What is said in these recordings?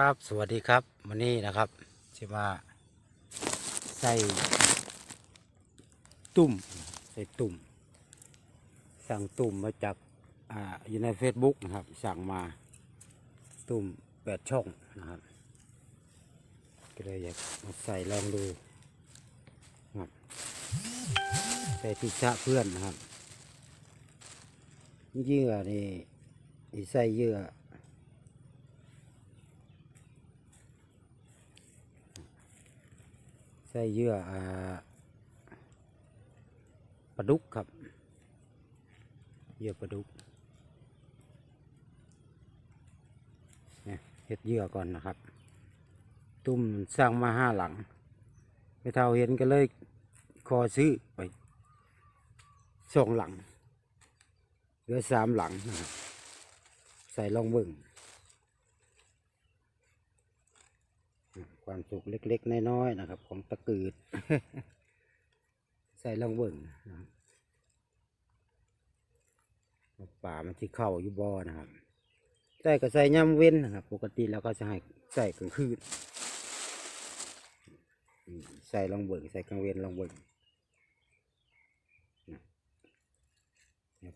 ครับ สวัสดีครับวันนี้นะครับจะมาใส่ตุ่มใส่ตุ่ม สั่งตุ่มมาจากอ่าอยู่ใน Facebook นะครับ สั่งมาตุ่มแปดช่องนะครับ ก็เลยอยากมาใส่ลองดูนะครับใส่พิซซ่าเพื่อนนะครับเยื่อนี่ใส่เยื่อ ใส่เยื่อปลาดุกครับ เยื่อปลาดุกเนี่ยเห็ดเยื่อก่อนนะครับ ตุ้มสร้างมาห้าหลัง ไม่เท่าเห็นก็เลยขอซื้อไปสองหลังเหลือสามหลังนะครับใส่ลองเบิ่ง ความสุขเล็กๆ น้อยๆนะครับ ของตะกืด ใส่ลองเบิ่งนะครับป่ามันที่เข้าอยู่บ่อนะครับใส่ก็ใส่ย่ำเว้นนะครับ ปกติแล้วก็จะให้ใส่กลางคืนใส่ลองเบิ่งใส่กลางเว้นลองเบิ่ง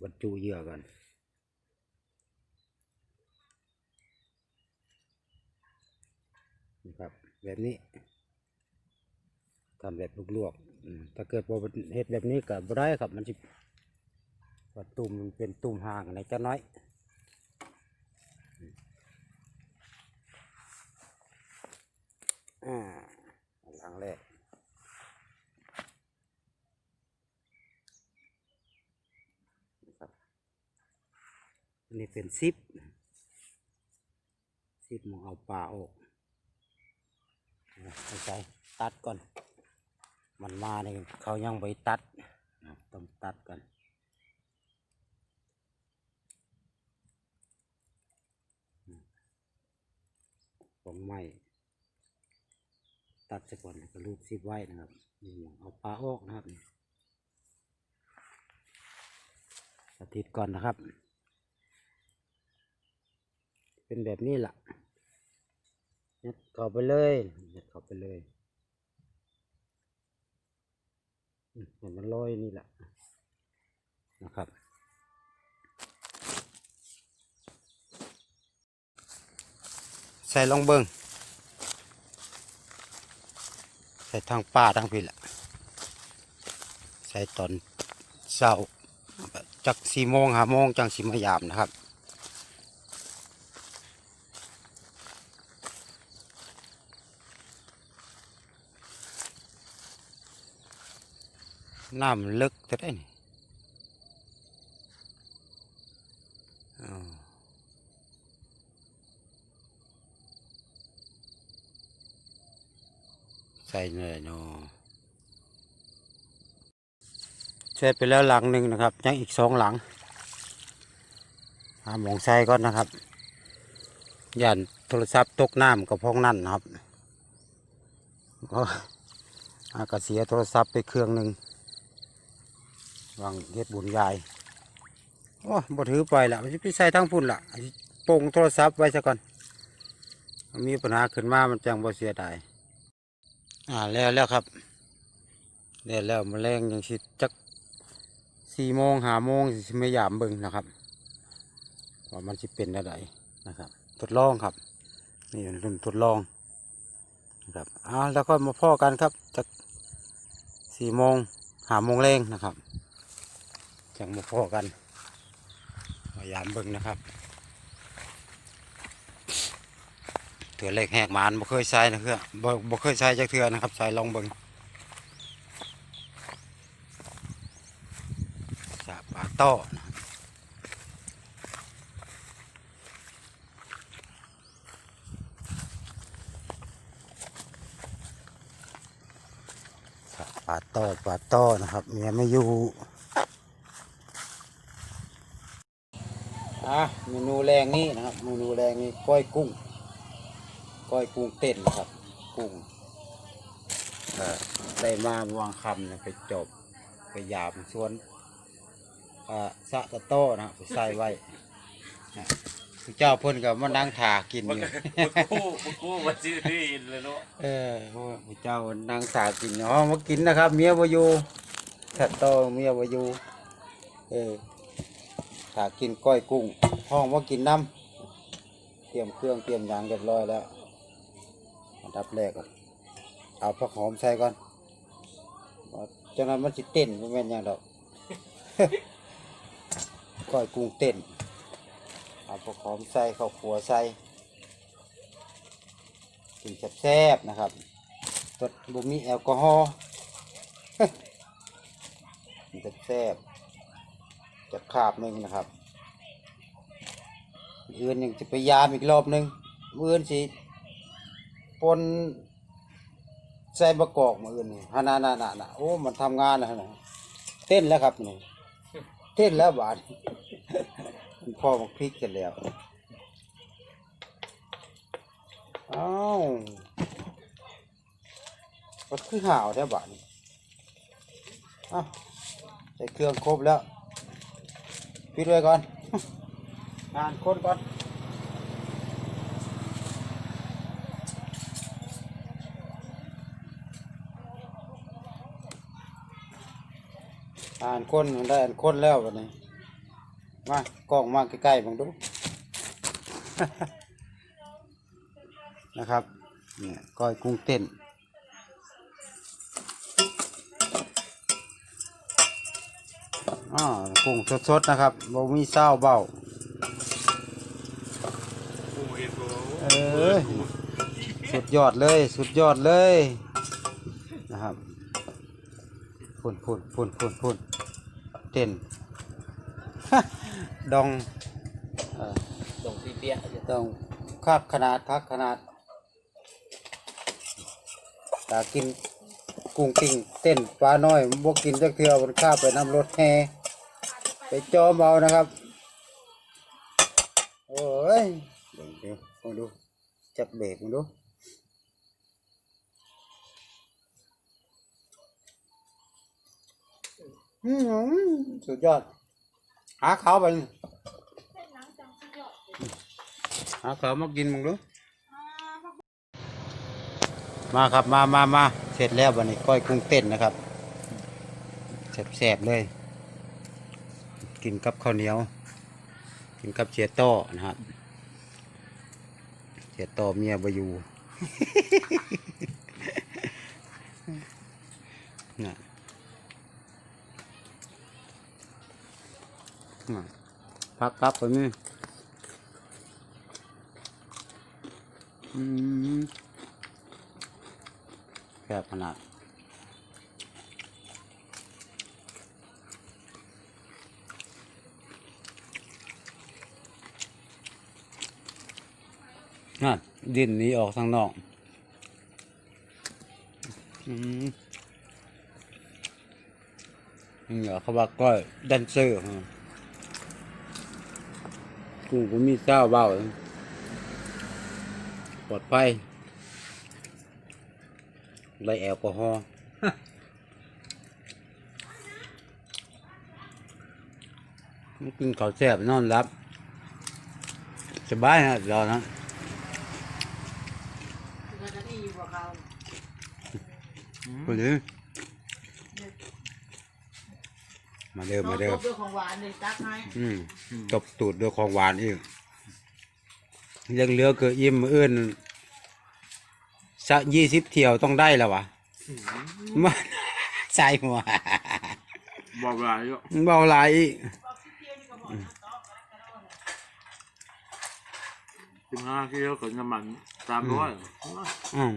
บรรจุเหยื่อก่อน นะครับ แบบนี้ทำแบบลวกๆถ้าเกิดบ่เฮ็ดแบบนี้ก็บได้ครับ มันสิว่าตุ่มเป็นตุ่มห่างอะไรจะน้อยอ่าหลังแรกนะครับอันนี้เป็นซิปซิปมองเอาปลาออก ใช่ตัดก่อน มันมาเนี่ยเขายังไปตัดนะต้องตัดก่อนผมไม่ตัดซะก่อนก็รูดซิบไว้นะครับนี่เอาปลาออกนะครับสถิตก่อนนะครับ เป็นแบบนี้แหละ ยัดเข้าไปเลยยัดเข้าไปเลยเห็นมันลอยนี่แหละนะครับใส่ลองเบิงใส่ทางป่าทางพี่แหละใส่ตอนเช้าจากสี่โมงหาโมงจังสิมายามนะครับ น้ำลึกจะได้นี่อ้ใส่เลยเนาะใช้ไปแล้วหลังหนึ่งนะครับ ยังอีกสองหลังหาหมองใส่ก่อนนะครับย่านโทรศัพท์ตกน้ำกับพ้องนั่นนะครับก็อากาเสียโทรศัพท์ไปเครื่องหนึ่ง วางเฮ็ดบุญยายโอ้บ่ถือไปละมันจะไปใส่ทั้งพุ่นละโป่งโทรศัพท์ไว้ซะก่อนมีปัญหาขึ้นมามันจังบ่เสียดายอ่าแล้วแล้วครับแล้วแล้วมแมลงยังสิจักสี่โมงหาโมงสิไม่ยามเบิ่งนะครับว่ามันสิเป็นอะไรนะครับ ทดลองครับ นี่เป็นรุ่นทดลองนะครับอ่าแล้วก็มาพ่อกันครับจากสี่โมงหาโมงแรงนะครับ จังมาพอกันพยายามเบิ่งนะครับเถื่อเล็กแหกหมานบ่เคยใช้นะเพื่อบ่บ่เคยใช้จักเถื่อนะครับใส่ลองเบิ่งสาปลาต้อสาปลาต้อปลาต้อนะครับเมียไม่อยู่ อะเมนูแรงนี่นะครับเมนูแรงนี่ก้อยกุ้ง ก้อยกุ้งเต้นนะครับกุ้งเอ่อได้มาวางคำนะไปจบไปหยามส่วนอ่าสะตะโต้นะครับไปใส่ไว้นะเจ้าเพิ่นก็มานั่งถากินมันอยู่ก็กูกูมาซื้อที่อินเลยเนาะเออโอ้ยเจ้านั่งถากินอ๋อมากินนะครับ เมียบ่อยู่ถ้าโตเมียบ่อยู่เออ ถากินก้อยกุ้งห้องว่ากินน้ำเตรียมเครื่องเตรียมยางเรียบร้อยแล้วอันดับแรกก่อนเอาผักหอมใส่ก่อนเอาจังนั้นมันสิเต้นบ่แม่นหยังดอกก้อยกุ้งเต้นเอาผักหอมใส่ข้าวขัวใส่กินแซ่บๆนะครับรสบุมีแอลกอฮอล์กินแซ่บ จะขาบหนึ่งนะครับมื้ออื่นยังจะไปยามอีกรอบหนึ่งมื้ออื่นสิปนใส่ประกอบมืออื่นนี่ฮานานานานาโอ้มันทำงานแล้วนะเต้นแล้วครับนี่เต้นแล้วบาดพ่อมาพริกกันแล้วอ้าวมันคือห่าวแท้บ้านอ้าวใส่เครื่องครบแล้ว ปิดไว้ก่อนงานคนก่อนอ่านคนมันได้อ่านคนแล้ววันนี้มากล้องมาใกล้ๆบังดู นะครับเนี่ยก้อยกุ้งเต้น อ่ากุ้งสดๆนะครับบ่มีเศร้าเบากูเห็นกูเอ้ยสุดยอดเลย สุดยอดเลยนะครับพุ่นพุ่นพุ่นพุ่นพุ่นเต้นดองเอ่อตรงที่เปี้ยต้องคักขนาดคักขนาดตากินกุ้งปิ้งเต้นปลาน้อยบกกินจักเทือมันข้าไปนำรถแฮ ไปจอมเอานะครับ โอ้ยเดี๋ยวเดี๋ยวลองดู จับเบรกมาดูอืมสุดยอด หาเขาวไปหาเขาวมากินมึงดูมาครับมามามาเสร็จแล้ววันนี้ก้อยกุ้งเต้นนะครับแสบๆเลย กินกับข้าวเหนียว กินกับเจียโต้นะครับเจียโต้เมียบอยู่น่ะน่ะพักกับไปนี่อืมแค่ขนาด น่ะดินนี้ออกทางนอกอืมนี่เหรอเขาว่าก้อยดันเซอร์ฮะกูก็มีเศร้าเบาปลอดภัยไล่แอลกอฮอล์กินข้าวแซ่บนอนรับ สบายฮะรอนะ มันจะดีกว่าเขา มาเด้อมาเด้อมาเด้อน้องด้วยของหวานเลยตักให้อืมตบตูดด้วยของหวานอีกยังเหลือเกิดอิ่มมื้ออื่นสักยี่สิบเที่ยวต้องได้แล้ววะมาใส่หัวบอกว่าอยู่เบาหลายอีกสิบห้ากิโลกับน้ำมันสามร้อยอืม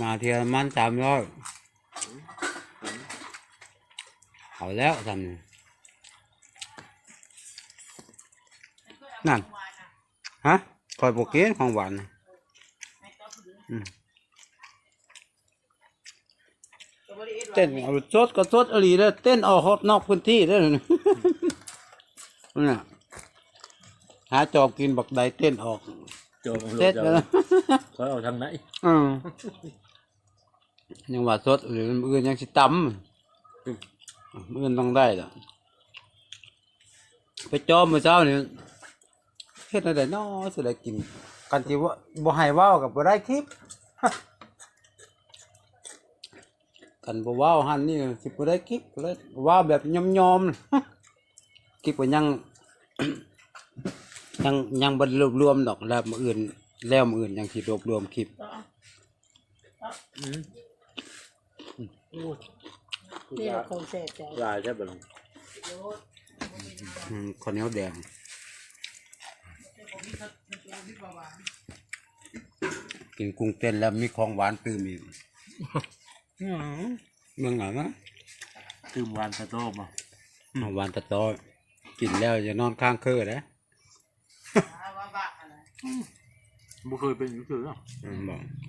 มาเทียมมันสามร้อยเอาแล้วทำนั่น ฮะคอยโปเกนของหวานเต้นเอาสดก็สดอะไรเด้เต้นออกฮอดนอกพื้นที่เด้อนี่หาจอบกินบักใดเต้นออก จบเสร็จแล้วเขาเอาทางไหนอืมยังว่าสดหรือมืออนยังสิตำมืออนต้องได้ล่ะไปจอมมือเช้านี่เฮ็ดอะไรน้อสิได้กินกันที่ว่าบ่ให้เว้ากับบ่ได้คลิปกันบ่เว้าหันนี่สิบ่ได้คลิปก็เลยเว้าแบบยอมๆคลิปก็ยัง ยังยังบ่รวบรวมดอกแล้วมื้ออื่น แล้วมื้ออื่นยังสิรวบรวมคลิปอืมนี่เราคงเสพใจลายใช่ปะลุงอืมข้าวเหนียวแดงกินกุ้งเต้นแล้วมีของหวานตื่มอีกอื้อหือเมืองไหนนะตื่มวานสะโต้มาเอาหวานตะตอกินแล้วจะนอนข้างเคอนะว่าบ้าอะไรบ่เคยเป็นอย่างนี้คื อเนาะอืมบอกอ